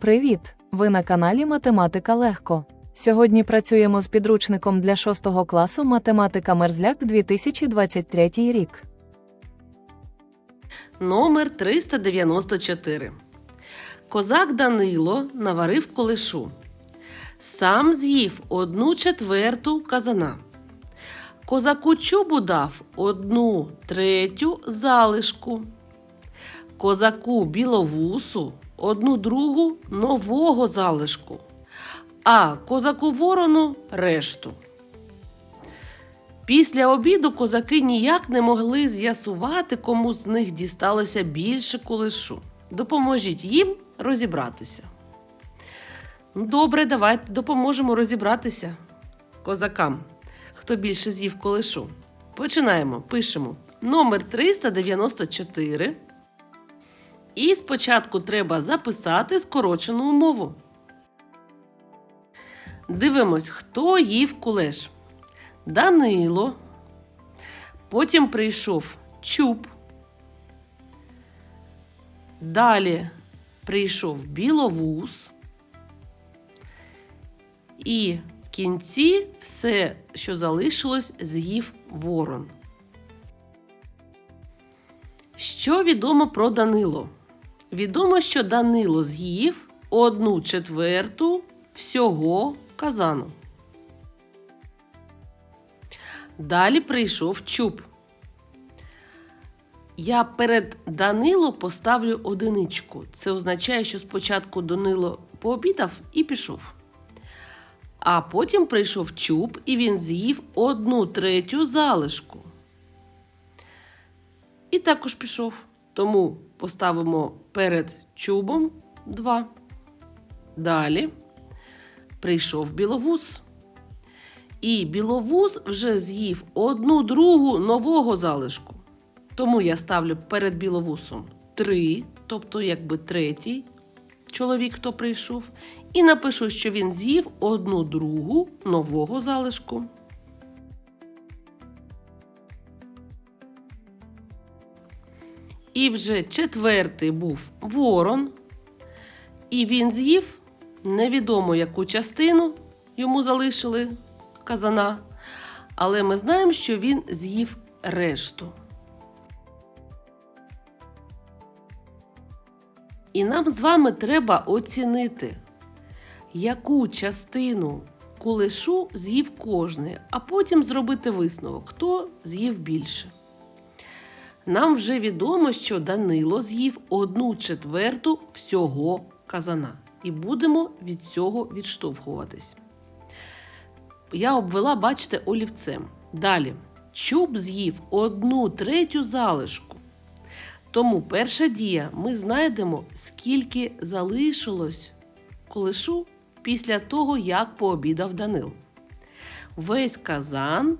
Привіт! Ви на каналі Математика Легко. Сьогодні працюємо з підручником для 6 класу Математика Мерзляк 2023 рік. Номер 394. Козак Данило наварив колишу. Сам з'їв одну четверту казана. Козаку чубу дав одну третю залишку. Козаку біловусу одну другу нового залишку, а козаку ворону решту. Після обіду козаки ніяк не могли з'ясувати, кому з них дісталося більше кулешу. Допоможіть їм розібратися. Ну, Добре, давайте допоможемо розібратися козакам, хто більше з'їв колишу. Починаємо. Пишемо номер 394. І спочатку треба записати скорочену умову. Дивимось, хто їв кулеш. Данило. Потім прийшов Чуб. Далі прийшов Біловус. І в кінці все, що залишилось, з'їв ворон. Що відомо про Данило? Відомо, що Данило з'їв одну четверту всього казану. Далі прийшов чуб. Я перед Данило поставлю одиничку. Це означає, що спочатку Данило пообідав і пішов. А потім прийшов чуб, і він з'їв одну третю залишку. І також пішов. Тому поставимо перед чубом 2. Далі прийшов біловуз. І біловуз вже з'їв одну другу нового залишку. Тому я ставлю перед біловусом 3, тобто якби третій чоловік, хто прийшов, і напишу, що він з'їв одну другу нового залишку. І вже четвертий був ворон, і він з'їв невідомо яку частину йому залишили казана, але ми знаємо, що він з'їв решту. І нам з вами треба оцінити, яку частину кулешу з'їв кожний, а потім зробити висновок, хто з'їв більше. Нам вже відомо, що Данило з'їв одну четверту всього казана. І будемо від цього відштовхуватись. Я обвела, бачите, олівцем. Далі. Чуб з'їв одну третю залишку. Тому перша дія ми знайдемо, скільки залишилось колишу після того, як пообідав Данил. Весь казан,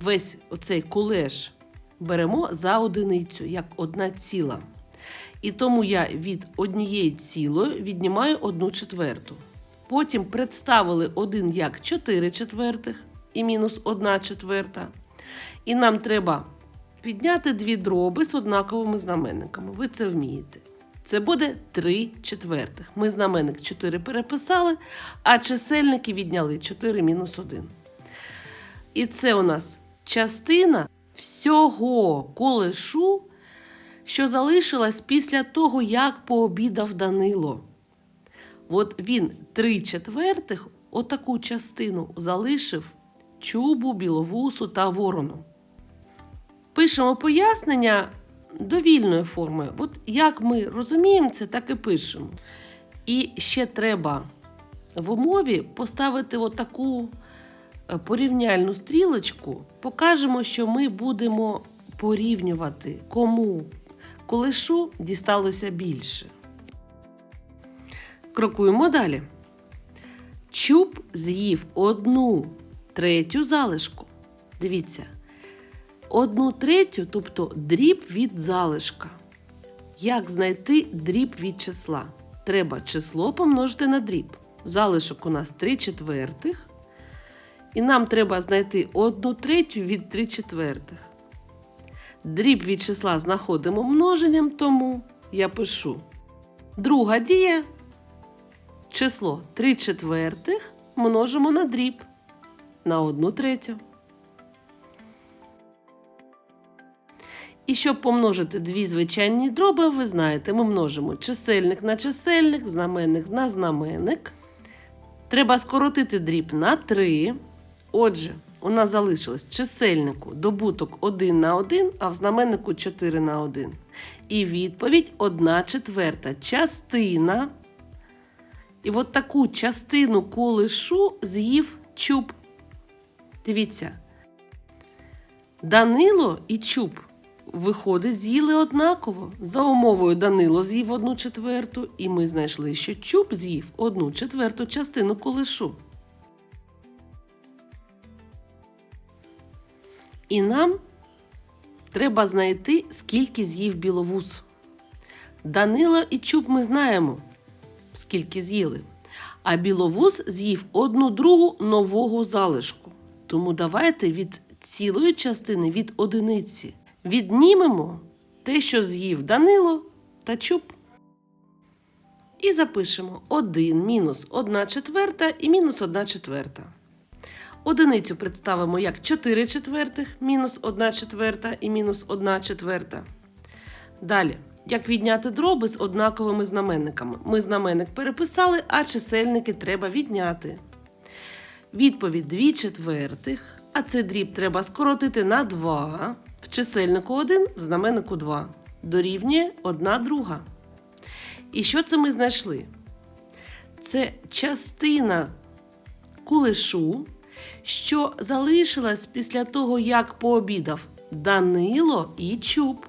весь оцей кулеш беремо за одиницю, як одна ціла. І тому я від однієї цілої віднімаю одну четверту. Потім представили один як 4 четвертих і мінус 1 четверта. І нам треба підняти дві дроби з однаковими знаменниками. Ви це вмієте. Це буде 3 четвертих. Ми знаменник 4 переписали, а чисельники відняли 4 мінус 1. І це у нас частина всього колешу, що залишилась після того, як пообідав Данило. От він три четвертих отаку частину залишив чубу, біловусу та ворону. Пишемо пояснення довільною формою. От як ми розуміємо це, так і пишемо. І ще треба в умові поставити отаку порівняльну стрілочку, покажемо, що ми будемо порівнювати, кому колишу дісталося більше. Крокуємо далі. Чуб з'їв одну третю залишку. Дивіться. Одну третю, тобто дріб від залишка. Як знайти дріб від числа? Треба число помножити на дріб. Залишок у нас 3 четвертих. І нам треба знайти одну третю від 3 четвертих. Дріб від числа знаходимо множенням, тому я пишу. Друга дія число 3 четвертих множимо на дріб на 1 третю. І щоб помножити дві звичайні дроби, ви знаєте, ми множимо чисельник на чисельник, знаменник на знаменник. Треба скоротити дріб на 3. Отже, у нас залишилось чисельнику добуток 1 на 1, а в знаменнику 4 на 1. І відповідь 1 четверта. Частина. І от таку частину колишу з'їв чуб. Дивіться. Данило і чуб, виходить, з'їли однаково. За умовою Данило з'їв одну четверту, і ми знайшли, що чуб з'їв одну четверту частину колишу. І нам треба знайти, скільки з'їв біловуз. Данила і чуб ми знаємо, скільки з'їли. А біловуз з'їв одну другу нового залишку. Тому давайте від цілої частини від одиниці віднімемо те, що з'їв Данило та чуб. І запишемо 1 мінус 1 четверта і мінус 1 четверта. Одиницю представимо як 4 четвертих, мінус 1 четверта і мінус 1 четверта. Далі, як відняти дроби з однаковими знаменниками? Ми знаменник переписали, а чисельники треба відняти. Відповідь 2 четвертих, а це дріб треба скоротити на 2. В чисельнику 1, в знаменнику 2. Дорівнює 1 друга. І що це ми знайшли? Це частина кулешу, що залишилась після того, як пообідав Данило і Чуб.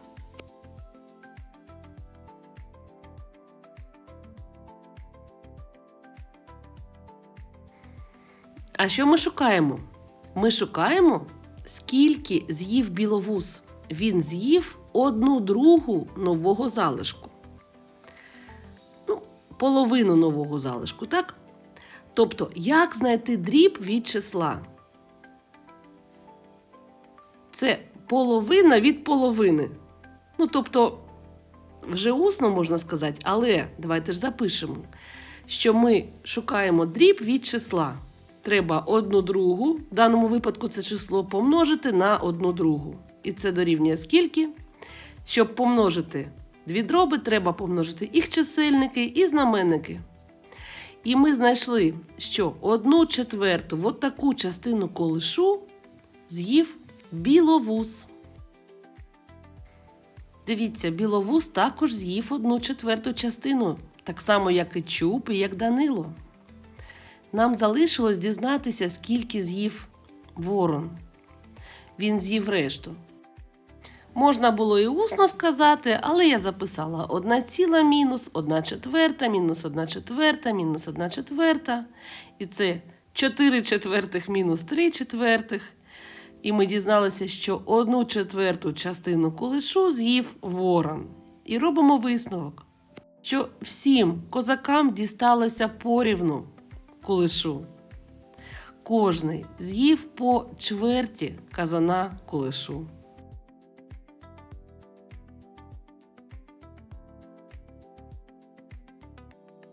А що ми шукаємо? Ми шукаємо, скільки з'їв біловуз. Він з'їв одну другу нового залишку. Ну, половину нового залишку, так? Тобто, як знайти дріб від числа? Це половина від половини. Ну, тобто, вже усно можна сказати, але давайте ж запишемо, що ми шукаємо дріб від числа. Треба одну другу, в даному випадку це число помножити на одну другу. І це дорівнює скільки? Щоб помножити дві дроби, треба помножити їх чисельники і знаменники. І ми знайшли, що одну четверту от таку частину колишу з'їв біловуз. Дивіться, біловуз також з'їв одну четверту частину, так само, як і чуб, і як Данило. Нам залишилось дізнатися, скільки з'їв ворон. Він з'їв решту. Можна було і усно сказати, але я записала одна ціла мінус, одна четверта, мінус одна четверта, мінус одна четверта. І це 4 четвертих мінус 3 четвертих. І ми дізналися, що одну четверту частину кулешу з'їв ворон. І робимо висновок, що всім козакам дісталося порівну кулешу. Кожний з'їв по чверті казана кулешу.